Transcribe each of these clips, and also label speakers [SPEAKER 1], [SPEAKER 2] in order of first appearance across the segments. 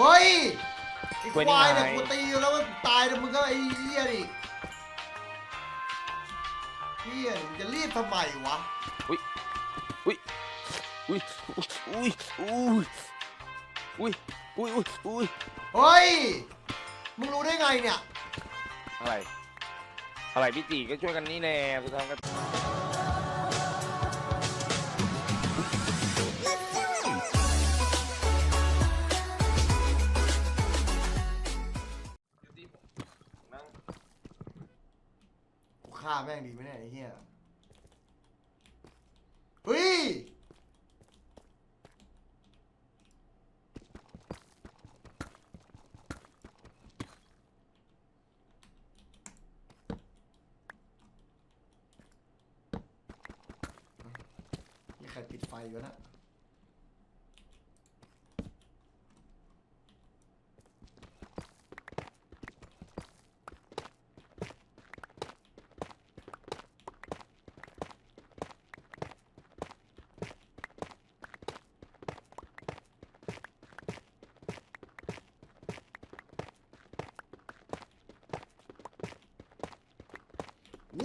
[SPEAKER 1] ฮ้ยไอ้
[SPEAKER 2] กล้วย
[SPEAKER 1] ควาย
[SPEAKER 2] นี่
[SPEAKER 1] เนี่ย
[SPEAKER 2] ไง
[SPEAKER 1] กูตีแล้วมันตายแต่มึงก็ไอ้เหี้ยดิเหี้ยมึงจะรีบทำไมวะ
[SPEAKER 2] อุ้ยอุ้ยอุ้ยอุ้ยอุ้ยอุ้ยอุ้ยอุ้ย
[SPEAKER 1] เฮ้ยมึงรู้ได้ไงเนี่ย
[SPEAKER 2] อะไรอะไรพี่ตีก็ช่วยกันนี่แน่สุดท้ายก็
[SPEAKER 1] ฆ่าแม่งดีไหมเนี่ยไอ้เหี้ยเฮ้ยนี่ใครปิดไฟวะนะ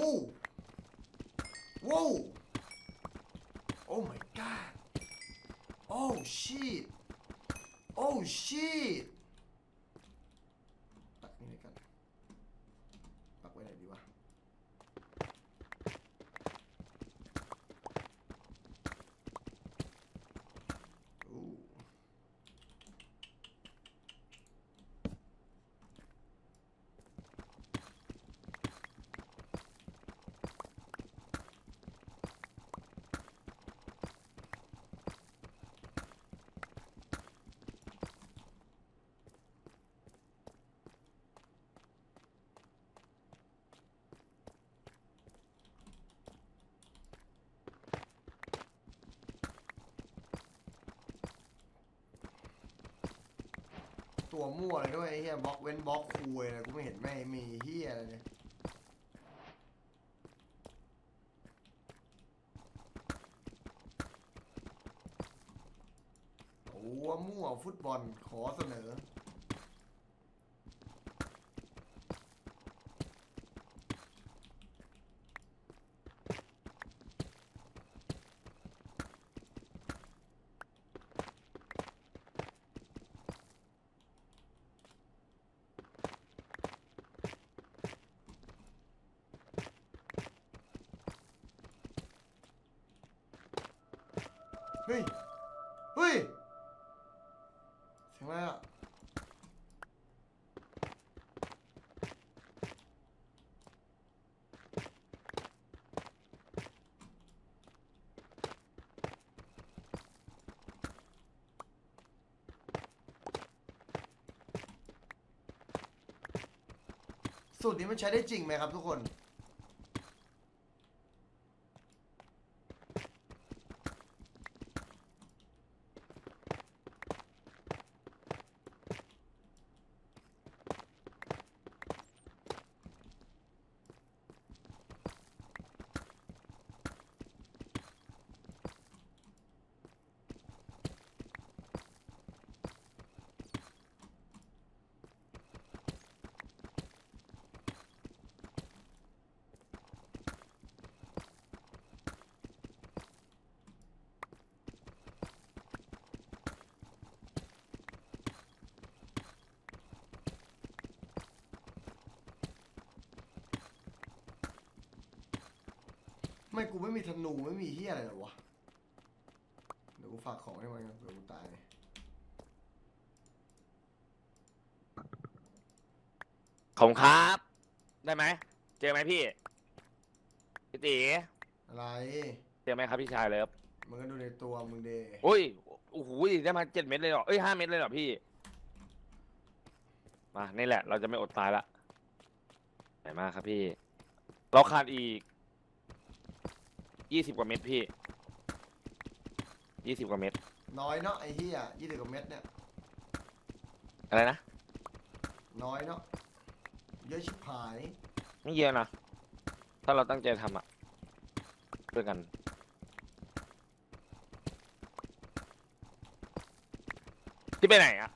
[SPEAKER 1] วู้วู้ Oh my god. Oh shit. Oh shit ตัวมั่วเลยด้วยไอ้เฮียบล็อกเว้นบล็อกคูยอะไรกูไม่เห็นไม่มีเฮียอะไรเลยตัวมั่วฟุตบอลขอเสนอ เสียอะไรอะสูตรนี้มันใช้ได้จริงไหมครับทุกคน ไม่กูไม่มีธนูไม่มีเฮียอะไรหรอวะ เดี๋ยวกูฝากของให้มันก่อนเผื่อกูตาย
[SPEAKER 2] ขอบคุณครับ ได้ไหม เจอไหมพี่พี่ตี
[SPEAKER 1] อะไร
[SPEAKER 2] เจอไหมครับพี่ชายเลิฟ
[SPEAKER 1] มึงก็ดูในตัวมึงเด
[SPEAKER 2] โอ้ย โอ้โห ได้มาเจ็ดเม็ดเลยเหรอ เอ้ยห้าเม็ดเลยเหรอพี่ มา นี่แหละ เราจะไม่อดตายละไหนมากครับพี่ เราขาดอีก ยี่สิบกว่าเม็ดพี่ยี่สิบกว่าเม็ด
[SPEAKER 1] น้อยเนาะไอ้เฮียยี่สิบกว่าเม็ดเนี่ย
[SPEAKER 2] อะไรนะ
[SPEAKER 1] น้อยเนาะเยอะชิบหาย
[SPEAKER 2] ไม่เยอะนะถ้าเราตั้งใจทำอะด้วยกัน ที่ไปไหนอะ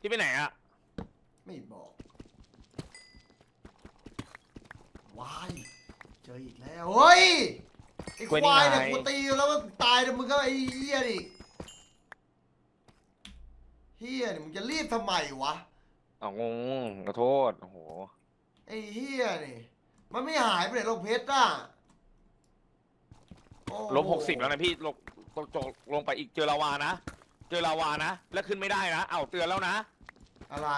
[SPEAKER 2] พี่ไปไหนอะ
[SPEAKER 1] ไม่บอกวาย เจออีกแล้วเฮ้ยไอ้ควายเนี่ยกูตีแล้วมันตายแต่มึงก็ไอ้เหี้ยดิเหี้ยนี่มึงจะรีบทำไมวะ
[SPEAKER 2] เอางงขอโทษโอ้โห
[SPEAKER 1] ไอ้เหี้ยนี่มันไม่หายไปไหนหรอกเพชรอะโอ้
[SPEAKER 2] ลบหกสิบแล้วนะพี่ลงลงลงลงไปอีกเจอลาวานะ เจอลาวานะ แล้วขึ้นไม่ได้นะ เอาเตือนแล้วนะ
[SPEAKER 1] อะไร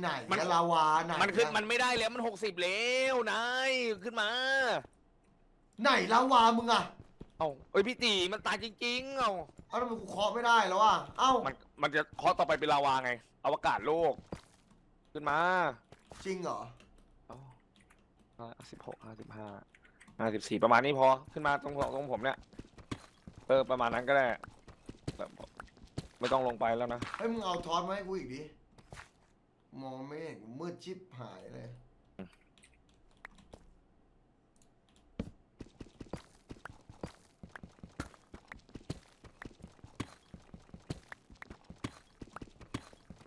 [SPEAKER 1] ไหน
[SPEAKER 2] มัน
[SPEAKER 1] อะลาวาไหน
[SPEAKER 2] มันขึ้น
[SPEAKER 1] อะ
[SPEAKER 2] มันไม่ได้แล้ว มันหกสิบแล้วนายขึ้นมา
[SPEAKER 1] ไหนลาวามึงอะ
[SPEAKER 2] เอาเอ้ยพี่ตีมันตายจริง ๆ เอา
[SPEAKER 1] เอาทำไมกูเคาะไม่ได้แล้วอะเอ้า
[SPEAKER 2] มัน มันจะเคาะต่อไปเป็นลาวาไง อวกาศโลก ขึ้นมา
[SPEAKER 1] จริงเหรอ
[SPEAKER 2] ห้าสิบหกห้าสิบห้าห้าสิบสี่ประมาณนี้พอ ขึ้นมาตรงตรงผมเนี่ย เออ ประมาณนั้นก็ได้แบบไม่ต้องลงไปแล้วนะ
[SPEAKER 1] เฮ้ยมึงเอาทอสมาให้กูอีกดิ มองไม่เห็นกูมืดชิบหายเลย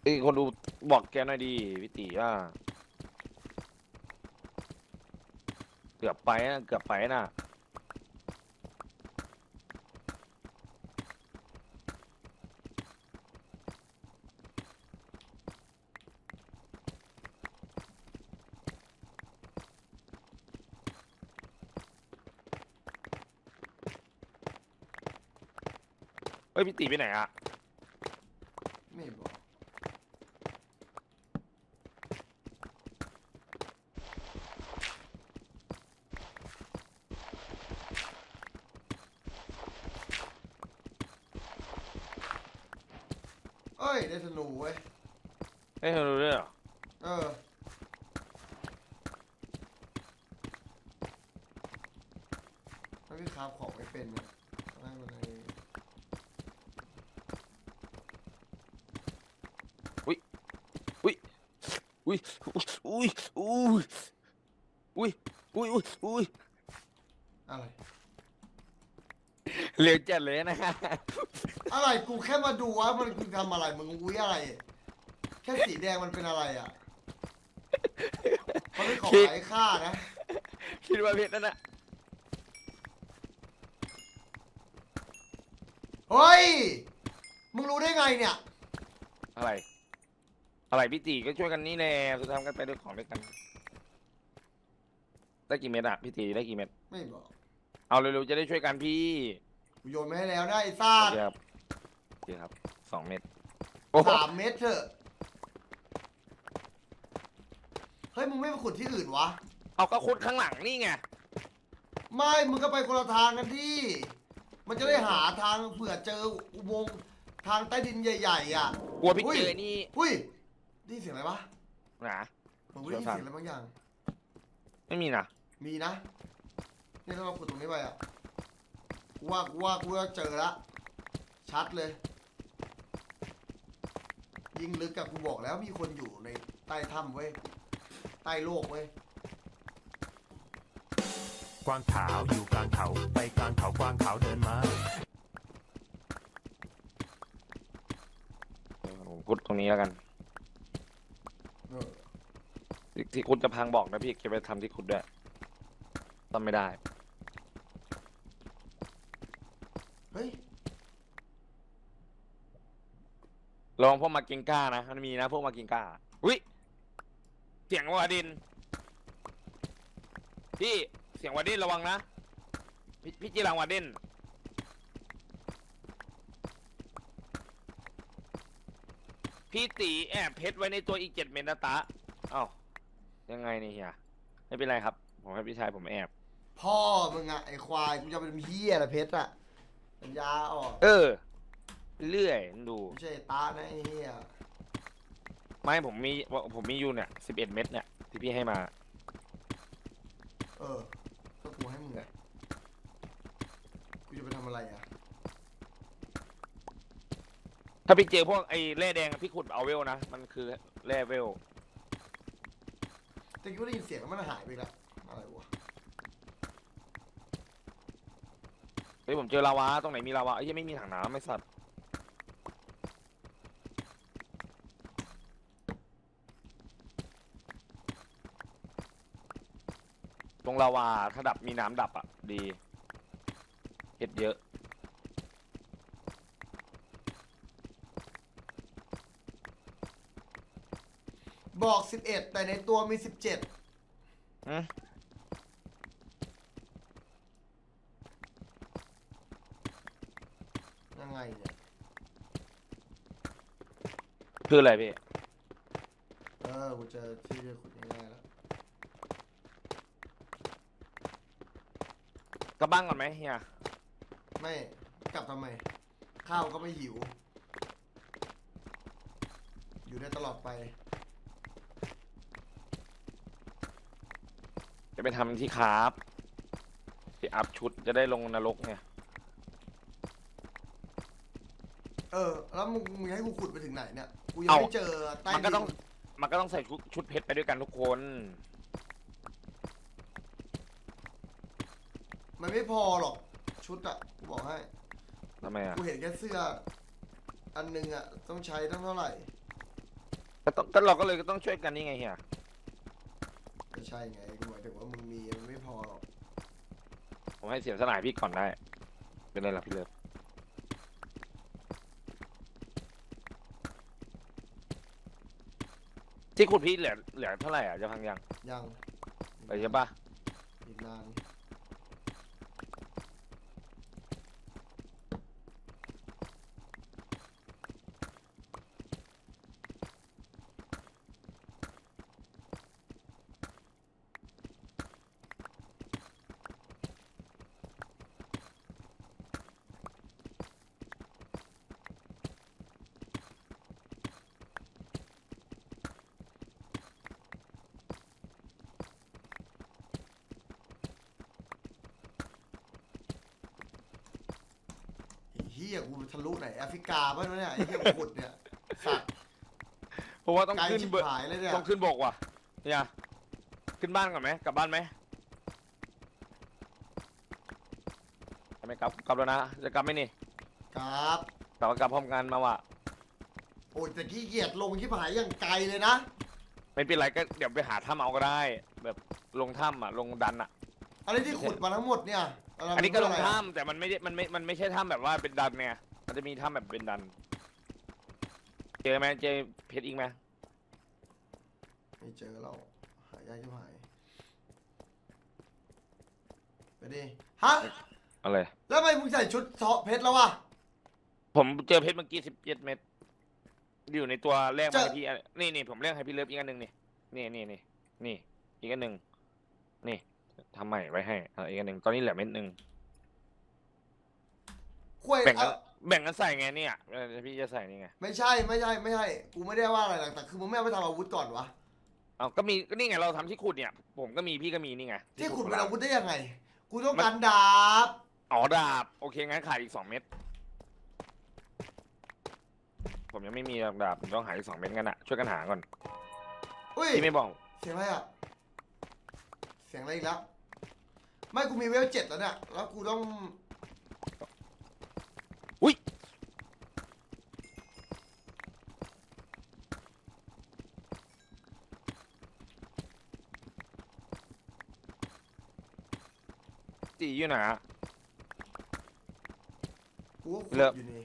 [SPEAKER 2] เอ้ยคนดูบอกแกหน่อยดีพี่ตีว่า เกือบไปนะเกือบไปนะ ฮ้ยพี่ตีไปไหนอะ
[SPEAKER 1] ไม่บอกเอ้ยได้ธนูเว้ย
[SPEAKER 2] เอ้ยเธอรู้ด้วยเหรอ
[SPEAKER 1] เออถ้าพี่คราฟของไม่เป็นเนี่ยได้มันเลย
[SPEAKER 2] อุ้ย อุ้ยอุ้ยอุ้ยอุ้ยอุ้ยอุ้ยอุ้ย
[SPEAKER 1] อะไร
[SPEAKER 2] เร็วจัดเลยนะ
[SPEAKER 1] อะไรกูแค่มาดูว่ามันคือทำอะไรมึงอุ้ยอะไร แค่สีแดงมันเป็นอะไรอะมันเป็นของไร้ค่านะ
[SPEAKER 2] คิดว่าเพชรนั่นน่ะ
[SPEAKER 1] เฮ้ยมึงรู้ได้ไงเนี่ย
[SPEAKER 2] อะไร อะไรพี่ตีก็ช่วยกันนี่แน่สุดท้ายกันไปด้วยของด้วยกัน ได้กี่เม็ดอะพี่ตีได้กี่เม็ด
[SPEAKER 1] ไม่บอก
[SPEAKER 2] เอาเร็วๆจะได้ช่วยกันพี่
[SPEAKER 1] กูโยนไม่ให้แล้วนะไอ้ซ่า
[SPEAKER 2] โอเคครับโอเคครับสองเม็ดโอ้โห
[SPEAKER 1] สามเม็ดเถอะเฮ้ยมึงไม่ไปขุดที่อื่นวะ
[SPEAKER 2] เอาก็คุดข้างหลังนี่ไง
[SPEAKER 1] ไม่ มึงก็ไปคนละทางกันที่ มันจะได้หาทางเผื่อเจออุโมงค์ทางใต้ดินใหญ่ ๆ อะ
[SPEAKER 2] กลัวพี่
[SPEAKER 1] อุ้ย
[SPEAKER 2] เจอนี่
[SPEAKER 1] อุ้ย ได้ยินเสียงอะไรวะ
[SPEAKER 2] หนา
[SPEAKER 1] ผมได้ยินเสียงอะไรบางอย่าง
[SPEAKER 2] ไม่มีนะ
[SPEAKER 1] มีนะนี่ถ้าเราขุดตรงนี้ไปอะกูว่ากูว่ากูว่าเจอละชัดเลย ยิงลึกกับกูบอกแล้วมีคนอยู่ในใต้ถ้ำเว้ยใต้โลกเว้ย
[SPEAKER 3] กวางขาวอยู่กลางเขาไปกลางเขากวางขาวเดินมา
[SPEAKER 2] เออผมคุดตรงนี้แล้วกัน
[SPEAKER 1] เออ
[SPEAKER 2] ที่ที่คุณจะพังบอกนะพี่เก็บไปทำที่คุณด้วยทำไม่ได้
[SPEAKER 1] เฮ้ย
[SPEAKER 2] ลองพวกมากิงก้านะ มันมีนะพวกมากิงก้าอุ้ยเสียงวาดิน พี่เสียงวาดินระวังนะ พี่พี่จีรังวาดิน พี่ตีแอบเพชรไว้ในตัวอีกเจ็ดเมตรนะตะเอ้า ยังไงนี่เฮียไม่เป็นไรครับ ผมให้พี่ชายผมแอบ
[SPEAKER 1] พ่อมึงอะไอควายกูจะเป็นเฮียอะไรเพชรอะปัญญาอ่อน
[SPEAKER 2] เออ เรื่อยดู
[SPEAKER 1] ไม่ใช่ตานะไอเฮีย
[SPEAKER 2] ไม่ผมมีผมมีอยู่เนี่ยสิบเอ็ดเม็ดเนี่ยที่พี่ให้มา
[SPEAKER 1] เออก็กูให้มึงไงกูจะไปทำอะไรอะ
[SPEAKER 2] ถ้าพี่เจอพวกไอ้แร่แดงอะพี่ขุดเอาเวลนะ มันคือแร่เวล
[SPEAKER 1] แต่กูได้ยินเสียงแล้วมันหายไปละอะไรวะ
[SPEAKER 2] เฮ้ยผมเจอลาวาตรงไหนมีลาวาเอ้ยังไม่มีถังน้ำไม่สัตว์ตรงลาวาถ้าดับมีน้ำดับอะดีเก็ดเยอะ
[SPEAKER 1] บอกสิบเอ็ดแต่ในตัวมีสิบเจ็ด
[SPEAKER 2] อืม
[SPEAKER 1] ยังไงเนี่ย
[SPEAKER 2] คืออะไรพี่
[SPEAKER 1] เออ กูเจอที่จะขุดง่ายๆแล้ว
[SPEAKER 2] กระบ้างก่อนไหมเฮีย
[SPEAKER 1] ไม่ กลับทำไม ข้าวก็ไม่หิว อยู่ได้ตลอดไป
[SPEAKER 2] จะไปทำที่คราฟที่อัพชุดจะได้ลงนรกไง
[SPEAKER 1] เออ แล้วมึงมึงให้กูขุดไปถึงไหนเนี่ย กูยังไม่เจอใต้
[SPEAKER 2] มันก็
[SPEAKER 1] ดิ
[SPEAKER 2] ต้องมันก็ต้องใส่ชุดชุดเพชรไปด้วยกันทุกคน
[SPEAKER 1] มันไม่พอหรอก ชุดอะกูบอกให้
[SPEAKER 2] ทำไมอะ
[SPEAKER 1] กูเห็นแค่เสื้อ อันหนึงอะต้องใช้ตั้งเท่าไหร่
[SPEAKER 2] ก็ต้องก็เราก็เลยก็ต้องช่วยกันนี่ไงเฮีย
[SPEAKER 1] ไม่ใช่ไงกูหมายถึงว่ามึงมีมันไม่พอหรอก
[SPEAKER 2] ผมให้เสียสลายพี่ก่อนได้ เป็นไรล่ะพี่เลิฟที่ขุดพี่เหลือเหลือเท่าไหร่อะจะพังยัง
[SPEAKER 1] ยัง
[SPEAKER 2] ไปใช่ปะ
[SPEAKER 1] อีกนาน ยกูทะลุไหนแอฟริกาป่ะเนี่ยไอ้เฮียขุดเนี่ยสัตว์
[SPEAKER 2] เพราะว่าต้อง
[SPEAKER 1] ไกล
[SPEAKER 2] ขึ้น
[SPEAKER 1] ชิบ
[SPEAKER 2] เบอร์
[SPEAKER 1] หายเลยเนี่ย
[SPEAKER 2] ต้องขึ้นบกว่ะเนี่ยขึ้นบ้านก่อนไหมกลับบ้านไหมทำไมกลับกลับแล้วนะจะกลับไหมนี่
[SPEAKER 1] ครับ
[SPEAKER 2] กลับกลับพร้อมกันมาว่ะ
[SPEAKER 1] โอ้ยแต่ขี้เกียจลงชิบหายอย่างไกลเลยนะ
[SPEAKER 2] ไม่เป็นไรก็เดี๋ยวไปหาถ้ำเอาก็ได้ แบบลงถ้ำอะลงดันอะ
[SPEAKER 1] อันนี้ที่ขุดมาทั้งหมดเนี่ยเา
[SPEAKER 2] อันนี้ก็ลง
[SPEAKER 1] เพื่ะไร
[SPEAKER 2] ถ้ำแต่มันไม่ได้มันไม่ มันไม่ใช่ถ้ำแบบว่าเป็นดันไงมันจะมีถ้ำแบบเป็นดัน เจอไหมเจอเพชรอีกไหม
[SPEAKER 1] ไม่เจอเราหายากชิบหายไปดิฮะ
[SPEAKER 2] อะไร
[SPEAKER 1] แล้วทำไมมึงใส่ชุดเทาะเพชรแล้ววะ
[SPEAKER 2] ผมเจอเพชรเมื่อกี้สิบเจ็ดเม็ดอยู่ในตัวแรก
[SPEAKER 1] เจ
[SPEAKER 2] มา
[SPEAKER 1] อ
[SPEAKER 2] ให้พี่อันนี่นี่ผมเรียกให้พี่เลิฟอีกอันหนึ่งนี่นี่นี่นี่นี่อีกอันหนึ่งนี่ ทำใหม่ไว้ให้เอาอีกอันหนึ่งตอนนี้เหลือเม็ดหนึ่ง
[SPEAKER 1] คุย
[SPEAKER 2] แบ่งกัน
[SPEAKER 1] เอา
[SPEAKER 2] แบ่งกันใส่ไงเนี่ยเออพี่จะใส่นี่ไง
[SPEAKER 1] ไม่ใช่ไม่ใช่ไม่ใช่กูไม่ได้ว่าอะไรหรอกแต่คือมึงไม่เอาไปทำอาวุธก่อนวะ
[SPEAKER 2] เอาก็มีก็นี่ไงเราทำที่ขุดเนี่ย ผมก็มีพี่ก็มีนี่ไง
[SPEAKER 1] ที่ขุด
[SPEAKER 2] ข
[SPEAKER 1] เป็น
[SPEAKER 2] งรา
[SPEAKER 1] อาวุธได้ยังไง กูต้อง
[SPEAKER 2] มัน
[SPEAKER 1] การดาบ
[SPEAKER 2] อ๋อดาบโอเคงั้นขายอีกสองเม็ดผมยังไม่มีดาบผมต้องหาอีกสองเม็ดกันอะช่วยกันหาก่อน
[SPEAKER 1] อุ้ย
[SPEAKER 2] พี่ไม่บอก
[SPEAKER 1] เสียงอะไรอะ เสียงอะไรอีกแล้ว ไม่กูมีเวลเจ็ดแล้วเนี่ย แล้วกูต้อง
[SPEAKER 2] อุ้ยตีอยู่ไหนอะ
[SPEAKER 1] กูก็ขุด
[SPEAKER 2] เลิก
[SPEAKER 1] อยู่นี่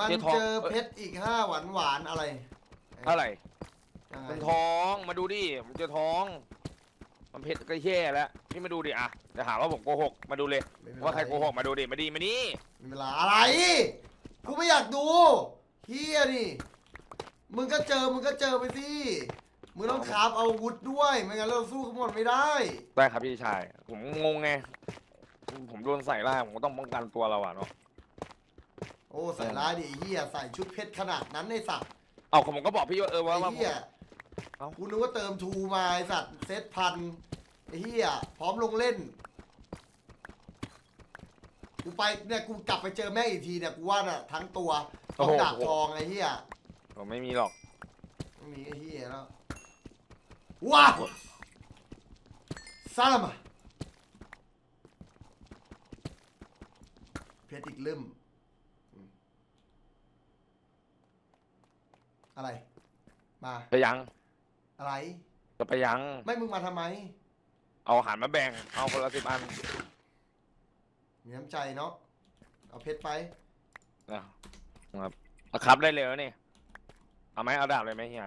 [SPEAKER 1] มันเจอเพชรอีกห้าหวานหวานๆอะไร
[SPEAKER 2] เท่าไหร่
[SPEAKER 1] ยังไง
[SPEAKER 2] มันท้องมาดูดิมันเจอท้อง มันเพชรก็แย่แล้วพี่มาดูดิอะจะหาว่าผมโกหกมาดูเลย
[SPEAKER 1] ไม่เป็น
[SPEAKER 2] ว่าใครโกหกมาดูดิมาดีมานี่
[SPEAKER 1] ไม่เป็นไรอะไรกูไม่อยากดูเฮียดิมึงก็เจอมึงก็เจอไปสิมึงต้องคราบอาวุธด้วยไม่งั้นเราสู้เขาหมดไม่ได้
[SPEAKER 2] ได้ครับพี่ชาย ผมงงไงผมโดนใส่ล่างผมก็ต้องป้องกันตัวเราอะเนาะ
[SPEAKER 1] โอ้ ใส่ร้ายดิไอ้เฮียใส่ชุดเพชรขนาดนั้นในสัตว์
[SPEAKER 2] เอาผมก็บอกพี่ว่าเออว่า
[SPEAKER 1] ไอ้
[SPEAKER 2] ว่า
[SPEAKER 1] เฮีย
[SPEAKER 2] เอ้า
[SPEAKER 1] กูนึกว่าเติมทูมาไอ้สัตว์เซตพันไอ้เฮียพร้อมลงเล่นกูไปเนี่ยกูกลับไปเจอแม่งอีกทีเนี่ยกูว่าน่ะทั้งตัวต้องดาบทองไอ้เฮีย
[SPEAKER 2] ผมไม่มีหรอก
[SPEAKER 1] ไม่มีไอ้เฮียแล้วว้าวซาลามะเพชรอีกลืมอืม อะไร มา
[SPEAKER 2] ไปยัง
[SPEAKER 1] อะไร
[SPEAKER 2] จะไปยัง
[SPEAKER 1] ไม่มึงมาทำไม
[SPEAKER 2] เอาอาหารมาแบ่ง เอาคนละสิบอัน
[SPEAKER 1] มีน้ำใจเนาะเอาเพชรไป
[SPEAKER 2] นะครับเอาครับได้เลยแล้วนี่เอาไหมเอาดาบเลยไหมเฮีย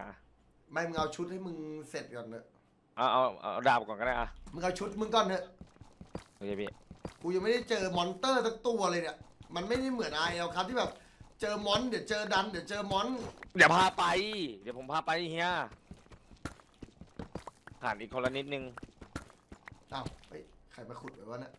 [SPEAKER 1] ไม่มึงเอาชุดให้มึงเสร็จก่อนเนอะ
[SPEAKER 2] เอาเอาเอาดาบก่อนก็ได้อะ
[SPEAKER 1] มึงเอาชุดมึงก่อนเนอะ
[SPEAKER 2] โอเคพี่
[SPEAKER 1] กูยังไม่ได้เจอมอนเตอร์สักตัวเลยเนี่ยมันไม่ได้เหมือนไอเอลครับที่แบบ เจอมอนเดี๋ยวเจอดันเดี๋ยวเจอมอน
[SPEAKER 2] เดี๋ยวพาไป เดี๋ยวผมพาไปเฮียผ่านอีกคนละนิดนึง
[SPEAKER 1] อ้าวเฮ้ยใครมาขุดไว้วะเนี่ย